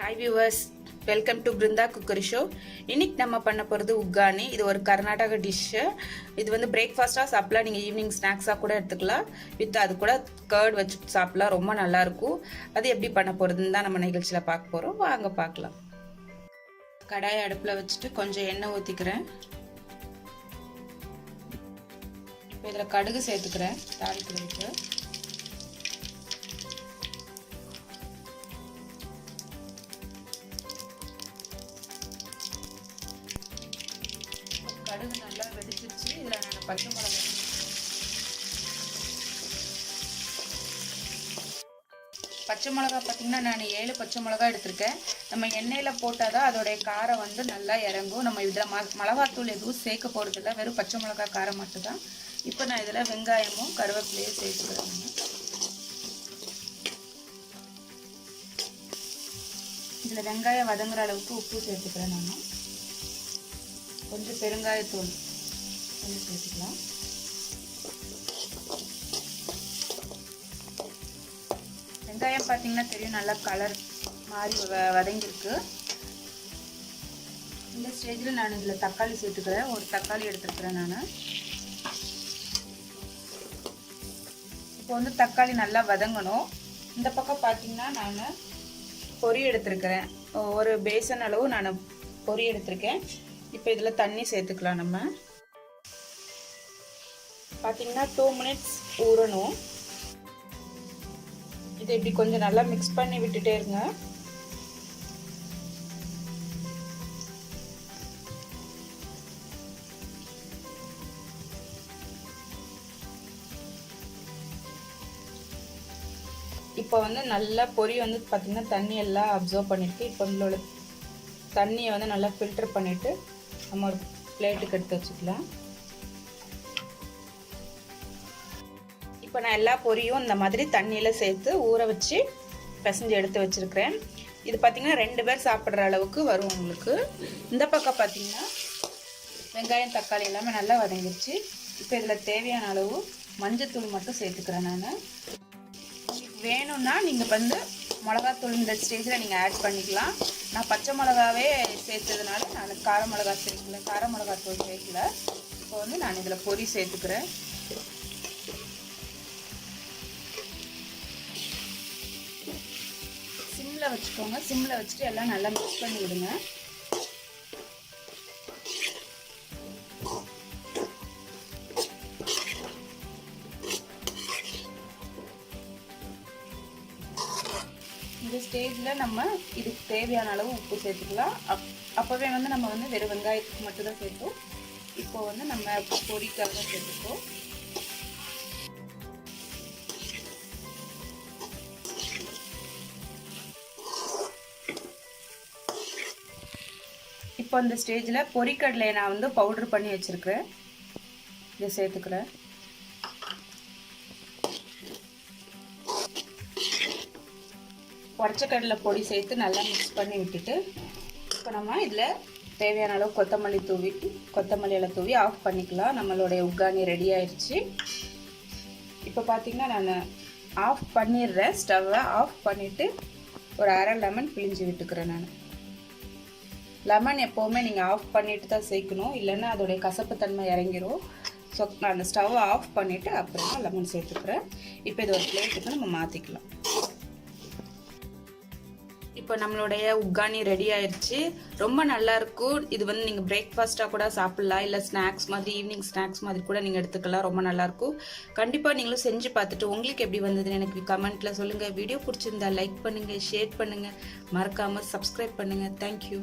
Hi viewers welcome to Brinda cookery show இன்னைக்கு நம்ம பண்ண போகிறது உக்கானி. இது ஒரு கர்நாடக டிஷ்ஷு இது வந்து பிரேக்ஃபாஸ்ட்டாக சாப்பிடலாம். நீங்கள் ஈவினிங் ஸ்நாக்ஸாக கூட எடுத்துக்கலாம். வித் அது கூட கர்ட் வச்சு சாப்பிடலாம். ரொம்ப நல்லாயிருக்கும் அது எப்படி பண்ண போகிறதுன்னு தான் நம்ம நிகழ்ச்சியில் பார்க்க போகிறோம் வாங்க பார்க்கலாம். கடாயை அடுப்பில் வச்சுட்டு கொஞ்சம் எண்ணெய் ஊற்றிக்கிறேன் இப்போ இதில் கடுகு சேர்த்துக்கிறேன். தாளிக்கிறதுக்கு. கடுகு நல்லா வெடிச்சிருச்சு இதில் நான் பச்சை மிளகாய் பச்சை மிளகா பார்த்திங்கன்னா நான் ஏழு பச்சை மிளகா எடுத்திருக்கேன். நம்ம எண்ணெயில் போட்டால் தான் அதோடைய காரம் வந்து நல்லா இறங்கும். நம்ம இதில் ம மிளகாத்தூள் எதுவும் சேர்க்க போகிறதில்ல வெறும் பச்சை மிளகா காரம் மட்டும்தான். இப்போ நான் இதில் வெங்காயமும் கருவேப்பிலையும் சேர்த்துக்கிறேன். இதில் வெங்காயம் வதங்குற அளவுக்கு உப்பு சேர்த்துக்கிறேன் நான். கொஞ்சம் பெருங்காயத்தூள் கொஞ்சம் சேர்த்துக்கலாம். வெங்காயம் பார்த்தீங்கன்னா தெரியும் நல்லா கலர் மாறி வ வதங்கியிருக்கு. இந்த ஸ்டேஜில் நான் இதில் தக்காளி சேர்த்துக்கிறேன். ஒரு தக்காளி எடுத்துருக்குறேன் நான். இப்போ வந்து தக்காளி நல்லா வதங்கணும். இந்த பக்கம் பார்த்தீங்கன்னா நான் பொரி எடுத்திருக்கிறேன். ஒரு பேசன் அளவு நான் பொரி எடுத்திருக்கேன். இப்போ இதில் தண்ணி சேர்த்துக்கலாம் நம்ம. பார்த்தீங்கன்னா டூ மினிட்ஸ் ஊறணும். இதை இப்படி கொஞ்சம் நல்லா மிக்ஸ் பண்ணி விட்டுட்டே இருங்க. இப்போ வந்து நல்லா பொரி வந்து பார்த்திங்கன்னா தண்ணி எல்லாம் அப்சர்வ் பண்ணியிருக்கு. இப்போ உங்களோட தண்ணியை வந்து நல்லா ஃபில்டர் பண்ணிவிட்டு நம்ம ஒரு பிளேட்டுக்கு எடுத்து வச்சுக்கலாம். இப்போ நான் எல்லா பொரியும் இந்த மாதிரி தண்ணியில் சேர்த்து ஊற வச்சு பிசைஞ்சு எடுத்து வச்சுருக்கிறேன். இது பார்த்திங்கன்னா ரெண்டு பேர் சாப்பிட்ற அளவுக்கு வரும் உங்களுக்கு. இந்த பக்கம் பார்த்திங்கன்னா வெங்காயம் தக்காளி எல்லாமே நல்லா வதங்கிடுச்சு இப்போ இதில் தேவையான அளவு மஞ்சத்தூள் மட்டும் சேர்த்துக்கிறேன் நான். வேணும்னா நீங்கள் வந்து மிளகாத்தூள் இந்த ஸ்டேஜில் நீங்கள் ஆட் பண்ணிக்கலாம். நான் பச்சை மிளகாவே சேர்த்ததுனால நான் கார மிளகா சேர்க்கல. கார மிளகாத்தூள் சேர்க்கல. இப்போ வந்து நான் இதில் பொரி சேர்த்துக்கிறேன். சிம்மில் வச்சுக்கோங்க. சிம்மில் வச்சுட்டு எல்லாம் நல்லா மிக்ஸ் பண்ணி விடுங்க. இந்த ஸ்டேஜில் நம்ம இதுக்கு தேவையான அளவு உப்பு சேர்த்துக்கலாம். அப் அப்போவே வந்து நம்ம வந்து வெறும் வெங்காயத்துக்கு மட்டும் தான் சேர்த்தோம். இப்போ வந்து நம்ம பொடிக்காக சேர்த்துக்கோம் இப்போ இந்த ஸ்டேஜில் பொரிக்கடலையை நான் வந்து பவுட்ரு பண்ணி வச்சுருக்கிறேன். இதை சேர்த்துக்கிறேன். உடச்சக்கடலை பொடி சேர்த்து நல்லா மிக்ஸ் பண்ணி விட்டுட்டு இப்போ நம்ம இதில் தேவையான அளவு கொத்தமல்லி தூவி கொத்தமல்லியில் தூவி ஆஃப் பண்ணிக்கலாம். நம்மளுடைய உக்கானி ரெடி ஆயிடுச்சு இப்போ பார்த்தீங்கன்னா நான் ஆஃப் பண்ணிடுறேன். ஸ்டவ்வை ஆஃப் பண்ணிவிட்டு ஒரு அரை லெமன் பிழிஞ்சு விட்டுக்கிறேன் நான். லெமன் எப்போவுமே நீங்கள் ஆஃப் பண்ணிட்டு தான் சேர்க்கணும். இல்லைன்னா அதோடைய கசப்பு தன்மை இறங்கிரும். ஸோ நான் அந்த ஸ்டவ்வை ஆஃப் பண்ணிவிட்டு அப்புறமா லெமன் சேர்த்துக்கிறேன். இப்போ இது ஒரு பிளேட்டுக்கு நம்ம மாற்றிக்கலாம் இப்போ நம்மளுடைய உக்கானி ரெடி ஆயிடுச்சு ரொம்ப நல்லா இருக்கும். இது வந்து நீங்கள் பிரேக்ஃபாஸ்ட்டாக கூட சாப்பிட்லாம். இல்லை ஸ்நாக்ஸ் மாதிரி ஈவினிங் ஸ்நாக்ஸ் மாதிரி கூட நீங்கள் எடுத்துக்கலாம். ரொம்ப நல்லாயிருக்கும் கண்டிப்பாக நீங்களும் செஞ்சு பார்த்துட்டு உங்களுக்கு எப்படி வந்ததுன்னு எனக்கு கமெண்ட்டில் சொல்லுங்கள் வீடியோ பிடிச்சிருந்தா லைக் பண்ணுங்கள் ஷேர் பண்ணுங்கள் மறக்காமல் சப்ஸ்கிரைப் பண்ணுங்கள் தேங்க்யூ